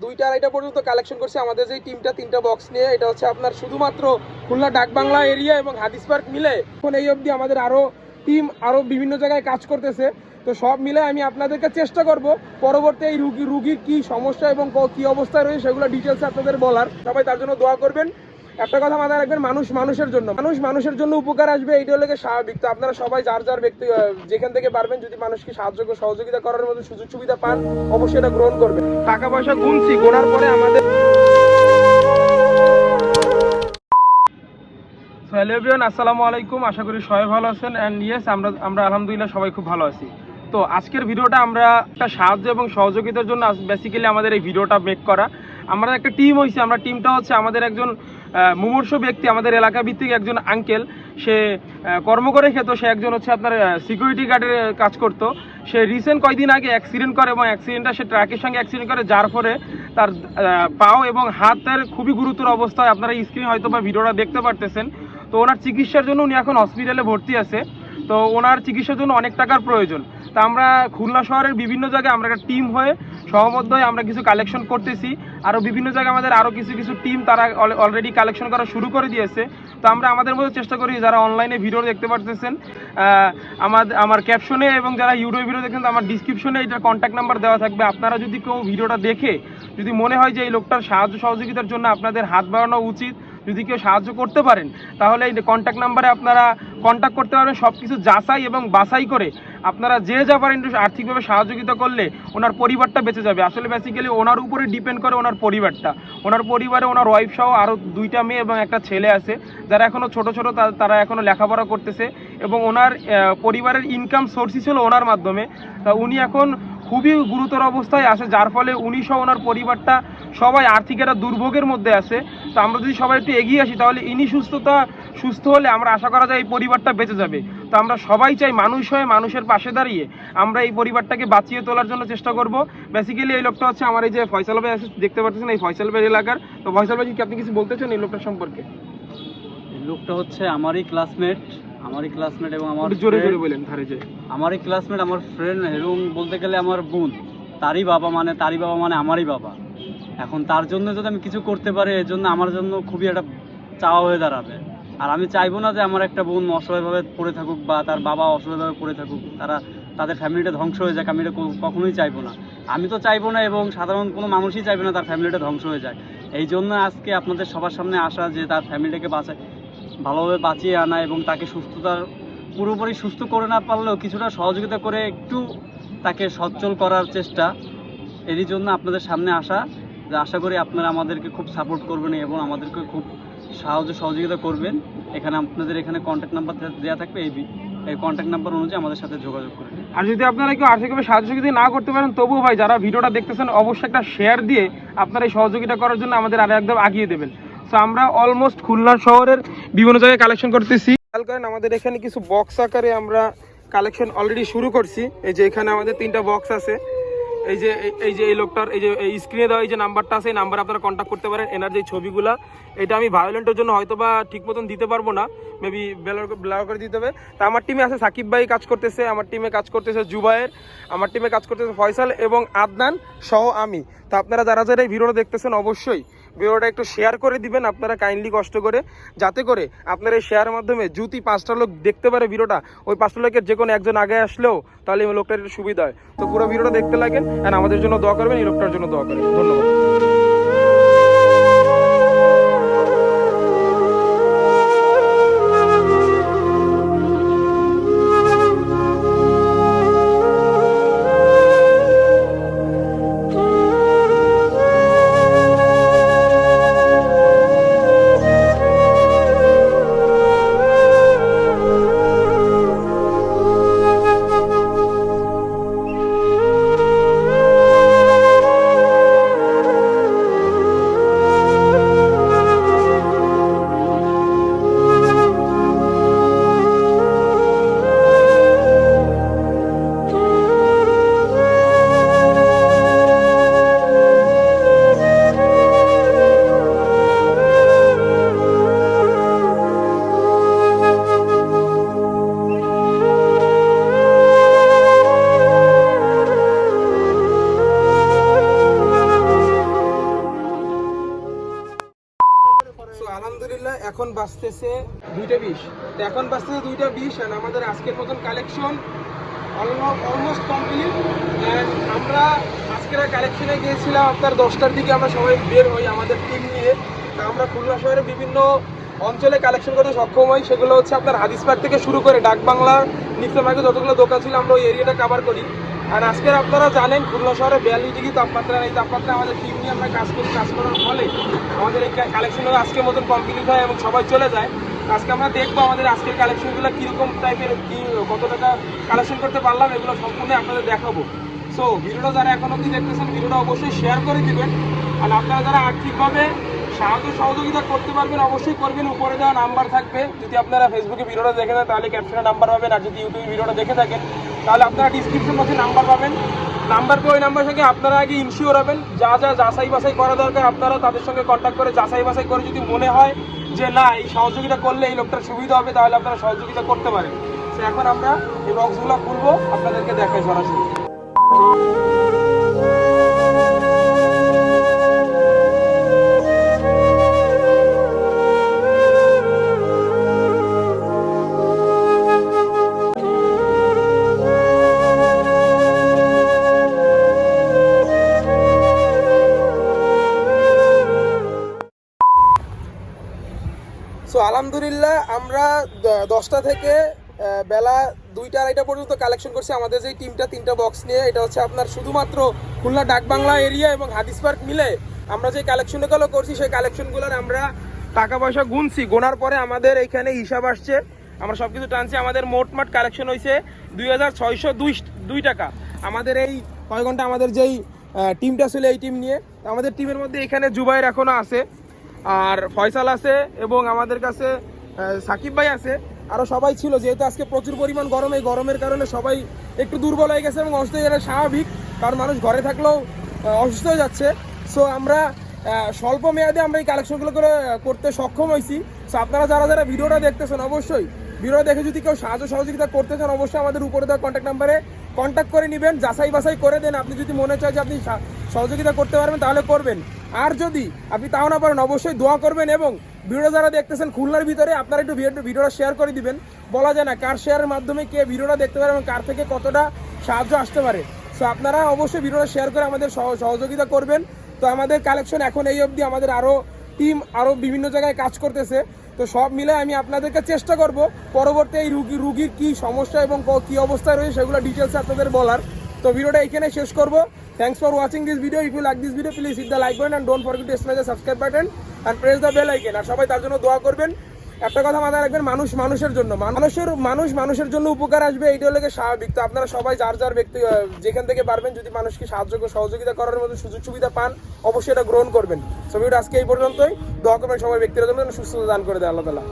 দুইটা, আড়াইটা পর্যন্ত কালেকশন করছি আমাদের যে টিমটা তিনটা বক্স নিয়ে। এটা হচ্ছে আপনার শুধুমাত্র খুলনা ডাকবাংলা এরিয়া এবং হাদিস পার্ক মিলে। এখন এই অবধি আমাদের আরও টিম আরও বিভিন্ন জায়গায় কাজ করতেছে। তো সব মিলে আমি আপনাদেরকে চেষ্টা করব পরবর্তী এই রুগী রুগীর কি সমস্যা এবং ক- অবস্থায় রয়েছে সেগুলো ডিটেলস আপনাদের বলার। সবাই তার জন্য দোয়া করবেন। একটা কথা মাথায় রাখবেন, মানুষ মানুষের জন্য। মানুষ মানুষের জন্য উপকার আসবে, এইটা হলে স্বাভাবিক। তো আপনারা সবাই যার যার ব্যক্তি যেখান থেকে পারবেন, যদি মানুষকে সাহায্য সহযোগিতা করার মতো সুযোগ সুবিধা পান, অবশ্যই এটা গ্রহণ করবেন। টাকা পয়সা গুনছি, গোনার পরে আমাদের আসসালামু আলাইকুম। আশা করি সবাই ভালো আছেন। অ্যান্ড ইয়েস আমরা আমরা আলহামদুলিল্লাহ সবাই খুব ভালো আছি। তো আজকের ভিডিওটা আমরা একটা সাহায্য এবং সহযোগিতার জন্য বেসিক্যালি আমাদের এই ভিডিওটা মেক করা। আমরা একটা টিম হয়েছে আমরা টিমটা হচ্ছে আমাদের একজন মুমূর্ষ ব্যক্তি আমাদের এলাকা ভিত্তিক একজন আঙ্কেল সে কর্ম করে খেত, সে একজন হচ্ছে আপনার সিকিউরিটি গার্ডের কাজ করতো। সে রিসেন্ট কয়দিন আগে অ্যাক্সিডেন্ট করে এবং অ্যাক্সিডেন্টটা সে ট্রাকের সঙ্গে অ্যাক্সিডেন্ট করে, যার ফলে তার পাও এবং হাতের খুবই গুরুতর অবস্থায় আপনারা স্ক্রিনে হয়তো বা ভিডিওটা দেখতে পারতেছেন। তো ওনার চিকিৎসার জন্য উনি এখন হসপিটালে ভর্তি আছে। তো ওনার চিকিৎসার জন্য অনেক টাকার প্রয়োজন। তা আমরা খুলনা শহরের বিভিন্ন জায়গায় আমরা একটা টিম হয়ে সহমত হয়ে আমরা কিছু কালেকশন করতেছি। আরও বিভিন্ন জায়গায় আমাদের আরও কিছু কিছু টিম তারা অলরেডি কালেকশন করা শুরু করে দিয়েছে। তো আমরা আমাদের মতো চেষ্টা করি যারা অনলাইনে ভিডিও দেখতে পারতেছেন আহ, আমাদের আমার ক্যাপশনে এবং যারা ইউটিউব ভিডিও দেখেন আমার ডিসক্রিপশনে এটার কন্ট্যাক্ট নাম্বার দেওয়া থাকবে। আপনারা যদি কেউ ভিডিওটা দেখে যদি মনে হয় যে এই লোকটার সাহায্য সহযোগিতার জন্য আপনাদের হাত বাড়ানো উচিত যদি কেউ সাহায্য করতে পারেন, তাহলে এই কন্ট্যাক্ট নাম্বারে আপনারা কন্ট্যাক্ট করতে পারবেন সব কিছু যাচাই এবং বাছাই করে আপনারা যে যা পারেন একটু আর্থিকভাবে সহযোগিতা করলে ওনার পরিবারটা বেঁচে যাবে। আসলে বেসিক্যালি ওনার উপরে ডিপেন্ড করে ওনার পরিবারটা। ওনার পরিবারে ওনার ওয়াইফ সহ আরও দুইটা মেয়ে এবং একটা ছেলে আছে, যারা এখনও ছোট ছোট তারা এখনও লেখাপড়া করতেছে এবং ওনার পরিবারের ইনকাম সোর্সই ছিল ওনার মাধ্যমে। তা উনি এখন খুবই গুরুতর অবস্থায় আছে যার ফলে উনি সহ ওনার পরিবারটা সবাই আর্থিক একটা দুর্ভোগের মধ্যে আছে। তো আমরা যদি সবাই একটু এগিয়ে আসি, তাহলে ইনি সুস্থতা, সুস্থ হলে আমরা আশা করা যায় এই পরিবারটা বেঁচে যাবে। তো আমরা সবাই চাই মানুষ হয়ে মানুষের পাশে দাঁড়িয়ে আমরা এই পরিবারটাকে বাঁচিয়ে তোলার জন্য চেষ্টা করব। বেসিক্যালি এই লোকটা হচ্ছে আমার এই যে ফয়সাল ভাই আছে দেখতে পাচ্ছেন এই ফয়সাল ভাই এলাকার। তো ফয়সাল ভাই, কি আপনি কিছু বলতে চান এই লোকটার সম্পর্কে? লোকটা হচ্ছে আমারই ক্লাসমেট আমারই ক্লাসমেট এবং আমার জোরে জোরে বলেন ধারে যে আমারই ক্লাসমেট আমার ফ্রেন্ড এবং বলতে গেলে আমার বোন। তারই বাবা মানে তারই বাবা মানে আমারই বাবা। এখন তার জন্য যদি আমি কিছু করতে পারি এর জন্য আমার জন্য খুবই একটা চাওয়া হয়ে দাঁড়াবে। আর আমি চাইব না যে আমার একটা বোন অসহায়ভাবে পড়ে থাকুক বা তার বাবা অসহায়ভাবে পড়ে থাকুক। তারা তাদের ফ্যামিলিটা ধ্বংস হয়ে যাক আমি এটা কখনোই চাইব না। আমি তো চাইব না এবং সাধারণ কোনো মানুষই চাইবে না তার ফ্যামিলিটা ধ্বংস হয়ে যাক। এই জন্য আজকে আপনাদের সবার সামনে আসা যে তার ফ্যামিলিটাকে বাঁচায় ভালোভাবে বাঁচিয়ে আনা এবং তাকে সুস্থতার পুরোপুরি সুস্থ করে না পারলেও কিছুটা সহযোগিতা করে একটু তাকে সচ্ছল করার চেষ্টা এরই জন্য আপনাদের সামনে আসা। যে আশা করি আপনারা আমাদেরকে খুব সাপোর্ট করবেন এবং আমাদেরকে খুব সাহায্য সহযোগিতা করবেন। এখানে আপনাদের এখানে কন্ট্যাক্ট নাম্বার দেওয়া থাকবে, এই এই কন্ট্যাক্ট নাম্বার অনুযায়ী আমাদের সাথে যোগাযোগ করবেন আর যদি আপনারা কেউ আর্থিকভাবে সাহায্য যদি না করতে পারেন, তবুও ভাই যারা ভিডিওটা দেখতেছেন, অবশ্যই একটা শেয়ার দিয়ে আপনারা এই সহযোগিতা করার জন্য আমাদের আরও একদম আগিয়ে দেবেন। আমরা অলমোস্ট খুলনা শহরের বিভিন্ন জায়গায় কালেকশন করতেছি। খেয়াল করেন, আমাদের এখানে কিছু বক্স আকারে আমরা কালেকশন অলরেডি শুরু করছি। এই যে এখানে আমাদের তিনটা বক্স আছে। এই যে, এই- যে এই লোকটার, এই যে, এই স্ক্রিনে দেওয়া এই যে নাম্বারটা আছে, এই নাম্বারে আপনারা কন্ট্যাক্ট করতে পারেন, এনার যে ছবিগুলা। এটা আমি ভায়োলেন্টের জন্য হয়তো বা ঠিক মতন দিতে পারব না। মেবি ব্লার করে দিতে হবে। তা আমার টিমে আছে সাকিব ভাই কাজ করতেছে, আমার টিমে কাজ করতেছে জুবায়ের, আমার টিমে কাজ করতেছে ফয়সাল এবং আদনান সহ আমি। তো আপনারা যারা যারা এই ভিডিওটা দেখতেছেন, অবশ্যই ভিডিওটা একটু শেয়ার করে দিবেন, আপনারা কাইন্ডলি কষ্ট করে। যাতে করে আপনার এই শেয়ারের মাধ্যমে যদি পাঁচটা লোক দেখতে পারে ভিডিওটা, ওই পাঁচটা লোকের যে কোনো একজন আগে আসলেও তাহলে এই লোকটার একটু সুবিধা হয়। তো পুরো ভিডিওটা দেখতে লাগেন অ্যান্ড আমাদের জন্য দোয়া করবেন, এই লোকটার জন্য দোয়া করেন। ধন্যবাদ। দুইটা বিশ। তো এখন বাজতেছে দুইটা বিশ অ্যান্ড আমাদের আজকের মতন কালেকশন অলমোস্ট কমপ্লিট অ্যান্ড আমরা আজকের কালেকশনে গিয়েছিলাম আপনার দশটার দিকে, আমরা সবাই বের হই আমাদের টিম নিয়ে। তা আমরা খুলনা শহরের বিভিন্ন অঞ্চলে কালেকশন করতে সক্ষম হই, সেগুলো হচ্ছে আপনার হাদিস পার্ক থেকে শুরু করে ডাক বাংলার মার্কে যতগুলো দোকান ছিল আমরা ওই এরিয়াটা কভার করি। আর আজকের আপনারা জানেন, খুলনা শহরে বিয়াল্লিশ ডিগ্রি তাপমাত্রা এই তাপমাত্রা আমাদের টিম নিয়ে আমরা কাজ করি, কাজ করার ফলে আমাদের এই কালেকশনগুলো আজকের মতন কমপ্লিট হয় এবং সবাই চলে যায়। আজকে আমরা দেখব আমাদের আজকের কালেকশনগুলো কীরকম টাইপের কী, কত টাকা কালেকশন করতে পারলাম, এগুলো সম্পূর্ণ আপনাদের দেখাবো। সো ভিডিওটা যারা এখন অবধি দেখতেছেন, ভিডিওটা অবশ্যই শেয়ার করে দিবেন। আর আপনারা যারা আর্থিকভাবে সাহায্য সহযোগিতা করতে পারবেন, অবশ্যই করবেন। উপরে দেওয়া নাম্বার থাকবে। যদি আপনারা ফেসবুকে ভিডিওটা দেখে থাকেন, তাহলে ক্যাপশনে নাম্বার পাবেন। আর যদি ইউটিউবে ভিডিওটা দেখে থাকেন, তাহলে আপনারা ডিসক্রিপশন বক্সে নাম্বার পাবেন। নাম্বার ওই নাম্বার সঙ্গে আপনারা আগে ইনশিওর হবেন। যা যা যাচাই বাছাই করা দরকার আপনারা তাদের সঙ্গে কন্ট্যাক্ট করে যাচাই বাছাই করে যদি মনে হয় যে না, এই সহযোগিতা করলে এই লোকটার সুবিধা হবে, তাহলে আপনারা সহযোগিতা করতে পারেন। তো এখন আমরা এই বক্সগুলো খুলবো, আপনাদেরকে দেখাই সরাসরি। সো আলহামদুলিল্লাহ, আমরা দশটা থেকে বেলা দুইটা, আড়াইটা পর্যন্ত কালেকশন করছি। আমাদের যে টিমটা তিনটা বক্স নিয়ে, এটা হচ্ছে আপনার শুধুমাত্র খুলনা ডাকবাংলা এরিয়া এবং হাদিস পার্ক মিলে আমরা যে কালেকশনগুলো করছি, সেই কালেকশনগুলোর আমরা টাকা পয়সা গুনছি। গোনার পরে আমাদের এখানে হিসাব আসছে। আমরা সব কিছু টানছি। আমাদের মোটমাট কালেকশন হয়েছে দুই হাজার ছয়শো দুই দুই টাকা। আমাদের এই কয় ঘণ্টা আমাদের যেই টিমটা ছিল এই টিম নিয়ে, আমাদের টিমের মধ্যে এখানে জুবাইর এখনও আছে। আর ফয়সাল আছে এবং আমাদের কাছে সাকিব ভাই আছে। আরও সবাই ছিল, যেহেতু আজকে প্রচুর পরিমাণ গরম, এই গরমের কারণে সবাই একটু দুর্বল হয়ে গেছে এবং অসুস্থ হয়ে গেলে স্বাভাবিক। কারণ মানুষ ঘরে থাকলেও অসুস্থ হয়ে যাচ্ছে। সো আমরা স্বল্প মেয়াদে আমরা এই কালেকশনগুলো করে করতে সক্ষম হয়েছি। সো আপনারা যারা যারা ভিডিওটা দেখতেছেন, অবশ্যই ভিডিও দেখে যদি কেউ সাহায্য সহযোগিতা করতে চান, অবশ্যই আমাদের উপরে দেওয়া কন্ট্যাক্ট নাম্বারে কন্ট্যাক্ট করে নেবেন। যাচাই বাছাই করে দেন। আপনি যদি মনে চায় যে আপনি সহযোগিতা করতে পারবেন, তাহলে করবেন। আর যদি আপনি তাও না পারেন, অবশ্যই দোয়া করবেন এবং ভিডিও যারা দেখতেছেন খুলনার ভিতরে, আপনারা একটু ভিডিও- ভিডিওটা শেয়ার করে দিবেন। বলা যায় না কার শেয়ারের মাধ্যমে কে ভিডিওটা দেখতে পারে এবং কার থেকে কতটা সাহায্য আসতে পারে। সো আপনারা অবশ্যই ভিডিওটা শেয়ার করে আমাদের সহ- সহযোগিতা করবেন। তো আমাদের কালেকশন এখন এই অবধি আমাদের আরও টিম আরও বিভিন্ন জায়গায় কাজ করতেছে। তো সব মিলে আমি আপনাদেরকে চেষ্টা করব পরবর্তী এই রুগী রুগীর কী সমস্যা এবং কী অবস্থায় রয়েছে সেগুলো ডিটেলসে আপনাদের বলার। তো ভিডিওটা এখানে শেষ করব। Thanks for watching this video if you like this video please hit the like button and don't forget to smash the subscribe button and press the bell icon আর সবাই তার জন্য দোয়া করবেন। একটা কথা মাথায় রাখবেন, মানুষ মানুষের জন্য। মানুষের মানুষ মানুষের জন্য উপকার আসবে, এইটা হলে স্বাভাবিক। তো আপনারা সবাই যার যার ব্যক্তি যেখান থেকে পারবেন, যদি মানুষকে সাহায্য সহযোগিতা করার মতো সুযোগ সুবিধা পান, অবশ্যই এটা গ্রহণ করবেন। ভিডিও আজকে এই পর্যন্তই। দোয়া করবেন সবাই ব্যক্তিগত সুস্থতা দান করে দেয়, আল্লাহ তালা